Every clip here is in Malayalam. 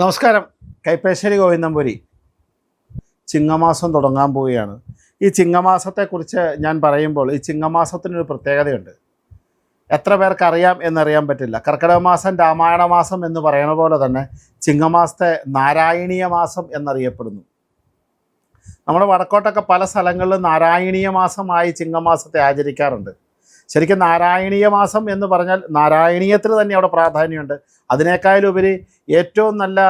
നമസ്കാരം. കൈപ്പേശ്ശേരി ഗോവിന്ദംപുരി. ചിങ്ങമാസം തുടങ്ങാൻ പോവുകയാണ്. ഈ ചിങ്ങമാസത്തെക്കുറിച്ച് ഞാൻ പറയുമ്പോൾ ഈ ചിങ്ങമാസത്തിനൊരു പ്രത്യേകതയുണ്ട്. എത്ര പേർക്കറിയാം എന്നറിയാൻ പറ്റില്ല. കർക്കിടക മാസം രാമായണ മാസം എന്ന് പറയുന്ന പോലെ തന്നെ ചിങ്ങമാസത്തെ നാരായണീയ മാസം എന്നറിയപ്പെടുന്നു. നമ്മുടെ വടക്കോട്ടൊക്കെ പല സ്ഥലങ്ങളിലും നാരായണീയ മാസമായി ചിങ്ങമാസത്തെ ആചരിക്കാറുണ്ട്. ശരിക്കും നാരായണീയ മാസം എന്ന് പറഞ്ഞാൽ നാരായണീയത്തിന് തന്നെ അവിടെ പ്രാധാന്യമുണ്ട്. അതിനേക്കാളുപരി ഏറ്റവും നല്ല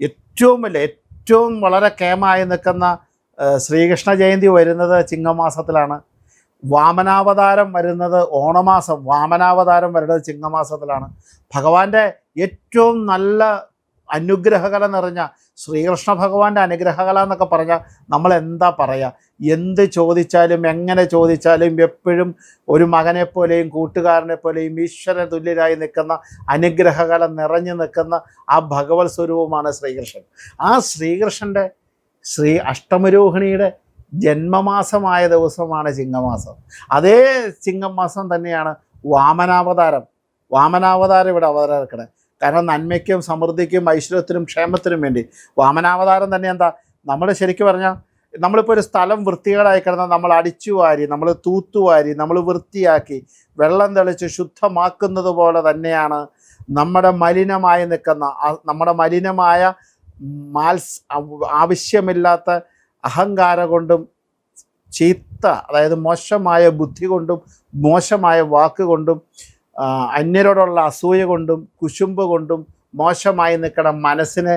ഏറ്റവും വലിയ ഏറ്റവും വളരെ കേമായി നിൽക്കുന്ന ശ്രീകൃഷ്ണ ജയന്തി വരുന്നത് ചിങ്ങമാസത്തിലാണ്. വാമനാവതാരം വരുന്നത് ഓണമാസം വാമനാവതാരം വരുന്നത് ചിങ്ങമാസത്തിലാണ്. ഭഗവാന്റെ ഏറ്റവും നല്ല അനുഗ്രഹകല നിറഞ്ഞ ശ്രീകൃഷ്ണ ഭഗവാന്റെ അനുഗ്രഹകല എന്നൊക്കെ പറഞ്ഞാൽ നമ്മൾ എന്താ പറയുക എന്ത് ചോദിച്ചാലും എങ്ങനെ ചോദിച്ചാലും എപ്പോഴും ഒരു മകനെ പോലെയും കൂട്ടുകാരനെ പോലെയും ഈശ്വര തുല്യരായി നിൽക്കുന്ന അനുഗ്രഹകല നിറഞ്ഞു നിൽക്കുന്ന ആ ഭഗവത് സ്വരൂപമാണ് ശ്രീകൃഷ്ണൻ. ആ ശ്രീകൃഷ്ണന്റെ ശ്രീ അഷ്ടമരോഹിണിയുടെ ജന്മമാസമായ ദിവസമാണ് ചിങ്ങമാസം. അതേ ചിങ്ങമാസം തന്നെയാണ് വാമനാവതാരം. വാമനാവതാരം ഇവിടെ അവതരിക്കണേ കാരണം നന്മയ്ക്കും സമൃദ്ധിക്കും ഐശ്വര്യത്തിനും ക്ഷേമത്തിനും വേണ്ടി. വാമനാവതാരം തന്നെ എന്താ? നമ്മൾ ശരിക്കും പറഞ്ഞാൽ നമ്മളിപ്പോൾ ഒരു സ്ഥലം വൃത്തികേടായി കിടന്നാൽ നമ്മൾ അടിച്ചു വാരി നമ്മൾ തൂത്തുവാരി നമ്മൾ വൃത്തിയാക്കി വെള്ളം തെളിച്ച് ശുദ്ധമാക്കുന്നത് പോലെ തന്നെയാണ് നമ്മുടെ മലിനമായി നിൽക്കുന്ന നമ്മുടെ മലിനമായ മാൽസ് ആവശ്യമില്ലാത്ത അഹങ്കാര കൊണ്ടും ചീത്ത അതായത് മോശമായ ബുദ്ധി കൊണ്ടും മോശമായ വാക്ക് കൊണ്ടും ആ, അന്യരോടുള്ള അസൂയ കൊണ്ടും കുശുമ്പ് കൊണ്ടും മോശമായി നിൽക്കണം മനസ്സിനെ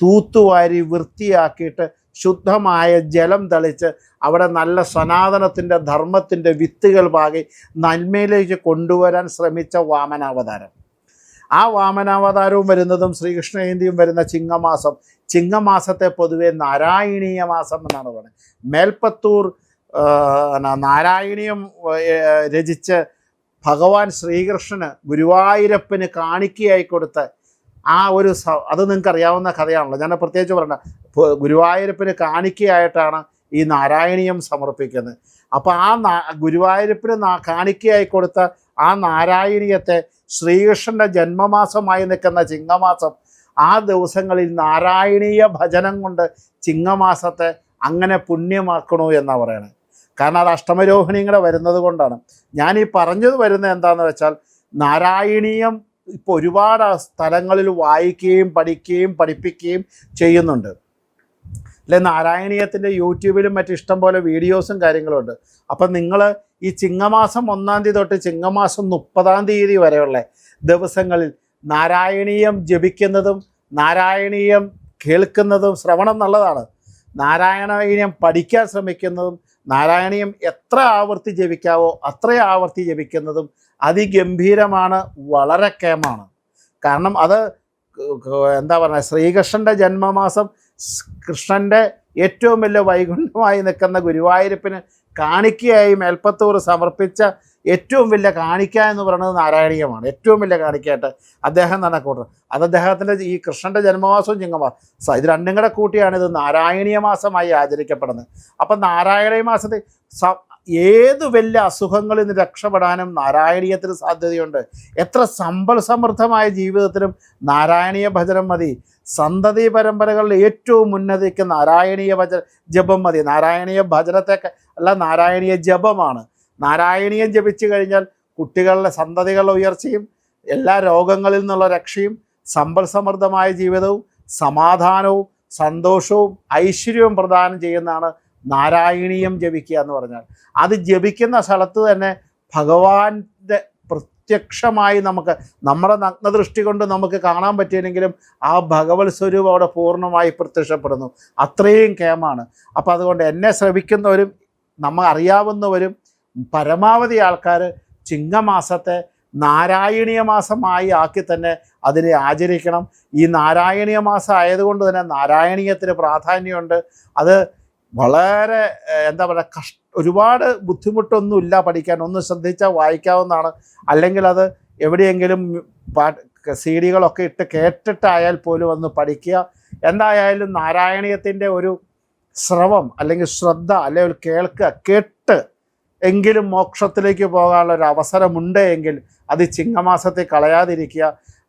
തൂത്തുവാരി വൃത്തിയാക്കിയിട്ട് ശുദ്ധമായ ജലം തളിച്ച് അവിടെ നല്ല സനാതനത്തിന്റെ ധർമ്മത്തിന്റെ വിത്തുകൾ പാകി നന്മയിലേക്ക് കൊണ്ടുവരാൻ ശ്രമിച്ച വാമനാവതാരം. ആ വാമനാവതാരവും വരുന്നതും ശ്രീകൃഷ്ണ ജയന്തിയും വരുന്ന ചിങ്ങമാസം ചിങ്ങമാസത്തെ പൊതുവെ നാരായണീയ മാസം എന്നാണ് പറയുന്നത്. മേൽപ്പത്തൂർ നാരായണീയം രചിച്ച് ഭഗവാൻ ശ്രീകൃഷ്ണന് ഗുരുവായൂരപ്പന് കാണിക്കയായി കൊടുത്ത ആ ഒരു അത് നിങ്ങൾക്ക് അറിയാവുന്ന കഥയാണല്ലോ. ഞാൻ പ്രത്യേകിച്ച് പറഞ്ഞ ഗുരുവായൂരപ്പന് കാണിക്കയായിട്ടാണ് ഈ നാരായണീയം സമർപ്പിക്കുന്നത്. അപ്പോൾ ആ നാ ഗുരുവായൂരപ്പന് നാ കാണിക്കയായി കൊടുത്ത ആ നാരായണീയത്തെ ശ്രീകൃഷ്ണന്റെ ജന്മമാസമായി നിൽക്കുന്ന ചിങ്ങമാസം ആ ദിവസങ്ങളിൽ നാരായണീയ ഭജനം കൊണ്ട് ചിങ്ങമാസത്തെ അങ്ങനെ പുണ്യമാക്കണു എന്നാണ് പറയണത് കാരണം അത് അഷ്ടമരോഹിണിയും കൂടെ വരുന്നത് കൊണ്ടാണ്. ഞാൻ ഈ പറഞ്ഞത് വരുന്നത് എന്താണെന്ന് വെച്ചാൽ നാരായണീയം ഇപ്പോൾ ഒരുപാട് സ്ഥലങ്ങളിൽ വായിക്കുകയും പഠിക്കുകയും പഠിപ്പിക്കുകയും ചെയ്യുന്നുണ്ട്. അല്ലെ നാരായണീയത്തിന്റെ യൂട്യൂബിലും മറ്റു ഇഷ്ടം പോലെ വീഡിയോസും കാര്യങ്ങളുണ്ട്. അപ്പം നിങ്ങൾ ഈ ചിങ്ങമാസം ഒന്നാം തീയതി തൊട്ട് ചിങ്ങമാസം മുപ്പതാം തീയതി വരെയുള്ള ദിവസങ്ങളിൽ നാരായണീയം ജപിക്കുന്നതും നാരായണീയം കേൾക്കുന്നതും ശ്രവണം നല്ലതാണ്. നാരായണീയം പഠിക്കാൻ ശ്രമിക്കുന്നതും നാരായണീയം എത്ര ആവർത്തി ജപിക്കാവോ അത്ര ആവർത്തി ജപിക്കുന്നതും അതിഗംഭീരമാണ് വളരെ കേമാണ്. കാരണം അത് എന്താ പറയുക ശ്രീകൃഷ്ണന്റെ ജന്മമാസം കൃഷ്ണന്റെ ഏറ്റവും വലിയ വൈകുണ്ഠമായി നിൽക്കുന്ന ഗുരുവായൂരപ്പന് കാണിക്കയായി മേൽപ്പത്തൂർ സമർപ്പിച്ച ഏറ്റവും വലിയ കാണിക്ക എന്ന് പറയുന്നത് നാരായണീയമാണ്. ഏറ്റവും വലിയ കാണിക്കയായിട്ട് അദ്ദേഹം തന്നെ കൂട്ടുന്നത് അത് അദ്ദേഹത്തിന്റെ ഈ കൃഷ്ണന്റെ ജന്മമാസവും ചിങ്ങമാസം. ഇത് രണ്ടും കൂടെ കൂട്ടിയാണ് ഇത് നാരായണീയ മാസമായി ആചരിക്കപ്പെടുന്നത്. അപ്പം നാരായണീയ മാസത്തിൽ ഏത് വലിയ അസുഖങ്ങളിൽ നിന്ന് രക്ഷപ്പെടാനും നാരായണീയത്തിന് സാധ്യതയുണ്ട്. എത്ര സമ്പൽ സമൃദ്ധമായ ജീവിതത്തിനും നാരായണീയ ഭജനം മതി. സന്തതി പരമ്പരകളിൽ ഏറ്റവും ഉന്നതിക്ക് നാരായണീയ ഭജ ജപം മതി. നാരായണീയ ഭജനത്തെ അല്ല നാരായണീയ ജപമാണ്. നാരായണീയം ജപിച്ചു കഴിഞ്ഞാൽ കുട്ടികളുടെ സന്തതികളുടെ ഉയർച്ചയും എല്ലാ രോഗങ്ങളിൽ നിന്നുള്ള രക്ഷയും സമ്പൽ സമൃദ്ധമായ ജീവിതവും സമാധാനവും സന്തോഷവും ഐശ്വര്യവും പ്രദാനം ചെയ്യുന്നതാണ് നാരായണീയം ജപിക്കുക എന്ന് പറഞ്ഞാൽ. അത് ജപിക്കുന്ന സ്ഥലത്ത് തന്നെ ഭഗവാന്റെ പ്രത്യക്ഷമായി നമുക്ക് നമ്മുടെ നഗ്നദൃഷ്ടി കൊണ്ട് നമുക്ക് കാണാൻ പറ്റിയില്ലെങ്കിലും ആ ഭഗവത് സ്വരൂപം അവിടെ പൂർണമായി പ്രത്യക്ഷപ്പെടുന്നു. അത്രയും കേമാണ്. അപ്പോൾ അതുകൊണ്ട് എന്നെ ശ്രവിക്കുന്നവരും നമ്മൾ അറിയാവുന്നവരും പരമാവധി ആൾക്കാർ ചിങ്ങമാസത്തെ നാരായണീയ മാസമായി ആക്കി തന്നെ അതിനെ ആചരിക്കണം. ഈ നാരായണീയ മാസം ആയതുകൊണ്ട് തന്നെ നാരായണീയത്തിന് പ്രാധാന്യമുണ്ട്. അത് വളരെ എന്താ പറയുക കഷ് ഒരുപാട് ബുദ്ധിമുട്ടൊന്നുമില്ല പഠിക്കാൻ. ഒന്ന് ശ്രദ്ധിച്ചാൽ വായിക്കാവുന്നതാണ്. അല്ലെങ്കിൽ അത് എവിടെയെങ്കിലും സി ഡികളൊക്കെ ഇട്ട് കേട്ടിട്ടായാൽ പോലും ഒന്ന് പഠിക്കുക. എന്തായാലും നാരായണീയത്തിന്റെ ഒരു ശ്രവം അല്ലെങ്കിൽ ശ്രദ്ധ അല്ലെങ്കിൽ കേൾക്കുക കേട്ട് എങ്കിലും മോക്ഷത്തിലേക്ക് പോകാനുള്ള ഒരു അവസരമുണ്ട് എങ്കിൽ അത് ചിങ്ങമാസത്തെ കളയാതിരിക്കുക.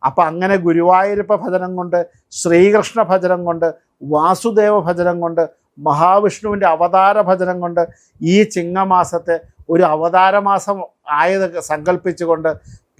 അപ്പം അങ്ങനെ ഗുരുവായൂരപ്പ ഭജനം കൊണ്ട് ശ്രീകൃഷ്ണ ഭജനം കൊണ്ട് വാസുദേവ ഭജനം കൊണ്ട് മഹാവിഷ്ണുവിന്റെ അവതാര ഭജനം കൊണ്ട് ഈ ചിങ്ങമാസത്തെ ഒരു അവതാരമാസം ആയത് സങ്കല്പിച്ചുകൊണ്ട്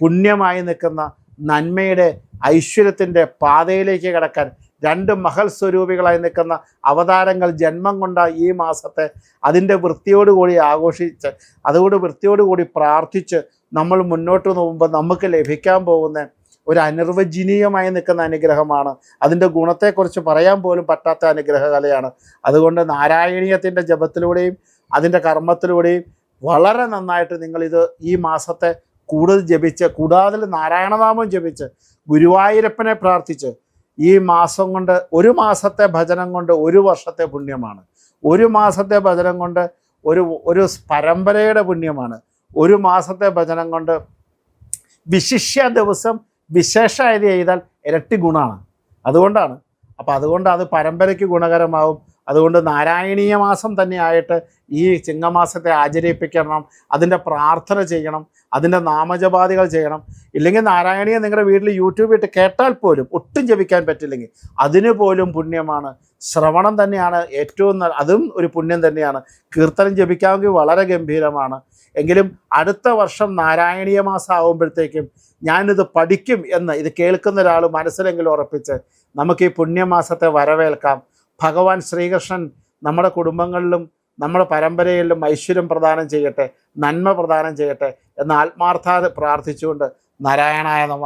പുണ്യമായി നിൽക്കുന്ന നന്മയുടെ ഐശ്വര്യത്തിന്റെ പാതയിലേക്ക് കിടക്കാൻ രണ്ട് മഹൽ സ്വരൂപികളായി നിൽക്കുന്ന അവതാരങ്ങൾ ജന്മം കൊണ്ട ഈ മാസത്തെ അതിന്റെ വൃത്തിയോടുകൂടി ആഘോഷിച്ച് അതുകൊണ്ട് വൃത്തിയോടുകൂടി പ്രാർത്ഥിച്ച് നമ്മൾ മുന്നോട്ട് നോക്കുമ്പോൾ നമുക്ക് ലഭിക്കാൻ പോകുന്ന ഒരു അനിർവചനീയമായി നിൽക്കുന്ന അനുഗ്രഹമാണ്. അതിന്റെ ഗുണത്തെക്കുറിച്ച് പറയാൻ പോലും പറ്റാത്ത അനുഗ്രഹ കലയാണ് അതുകൊണ്ട് നാരായണീയത്തിന്റെ ജപത്തിലൂടെയും അതിന്റെ കർമ്മത്തിലൂടെയും വളരെ നന്നായിട്ട് നിങ്ങളിത് ഈ മാസത്തെ കൂടുതൽ ജപിച്ച് കൂടാതെ നാരായണനാമം ജപിച്ച് ഗുരുവായൂരപ്പനെ പ്രാർത്ഥിച്ച് ഈ മാസം കൊണ്ട് ഒരു മാസത്തെ ഭജനം കൊണ്ട് ഒരു വർഷത്തെ പുണ്യമാണ്. ഒരു മാസത്തെ ഭജനം കൊണ്ട് ഒരു ഒരു പരമ്പരയുടെ പുണ്യമാണ്. ഒരു മാസത്തെ ഭജനം കൊണ്ട് വിശിഷ്യ ദിവസം വിശേഷായത് ചെയ്താൽ ഇരട്ടി ഗുണമാണ്. അതുകൊണ്ടാണ്. അപ്പോൾ അതുകൊണ്ട് അത് പരമ്പരയ്ക്ക് ഗുണകരമാവും. അതുകൊണ്ട് നാരായണീയ മാസം തന്നെയായിട്ട് ഈ ചിങ്ങമാസത്തെ ആചരിപ്പിക്കണം അതിന്റെ പ്രാർത്ഥന ചെയ്യണം അതിന്റെ നാമജപാദികൾ ചെയ്യണം. ഇല്ലെങ്കിൽ നാരായണീയ നിങ്ങളുടെ വീട്ടിൽ യൂട്യൂബിൽ ഇട്ട് കേട്ടാൽ പോലും ഒട്ടും ജപിക്കാൻ പറ്റില്ലെങ്കിൽ അതിന് പോലും പുണ്യമാണ്. ശ്രവണം തന്നെയാണ് ഏറ്റവും നല്ല അതും ഒരു പുണ്യം തന്നെയാണ്. കീർത്തനം ജപിക്കാമെങ്കിൽ വളരെ ഗംഭീരമാണ്. എങ്കിലും അടുത്ത വർഷം നാരായണീയ മാസം ആകുമ്പോഴത്തേക്കും ഞാനിത് പഠിക്കും എന്ന് ഇത് കേൾക്കുന്ന ഒരാൾ മനസ്സിലെങ്കിലും ഉറപ്പിച്ച് നമുക്ക് ഈ പുണ്യമാസത്തെ വരവേൽക്കാം. ഭഗവാൻ ശ്രീകൃഷ്ണൻ നമ്മുടെ കുടുംബങ്ങളിലും നമ്മുടെ പരമ്പരയിലും ഐശ്വര്യം പ്രദാനം ചെയ്യട്ടെ നന്മ പ്രദാനം ചെയ്യട്ടെ എന്ന് ആത്മാർത്ഥത പ്രാർത്ഥിച്ചുകൊണ്ട് നാരായണായ നമ.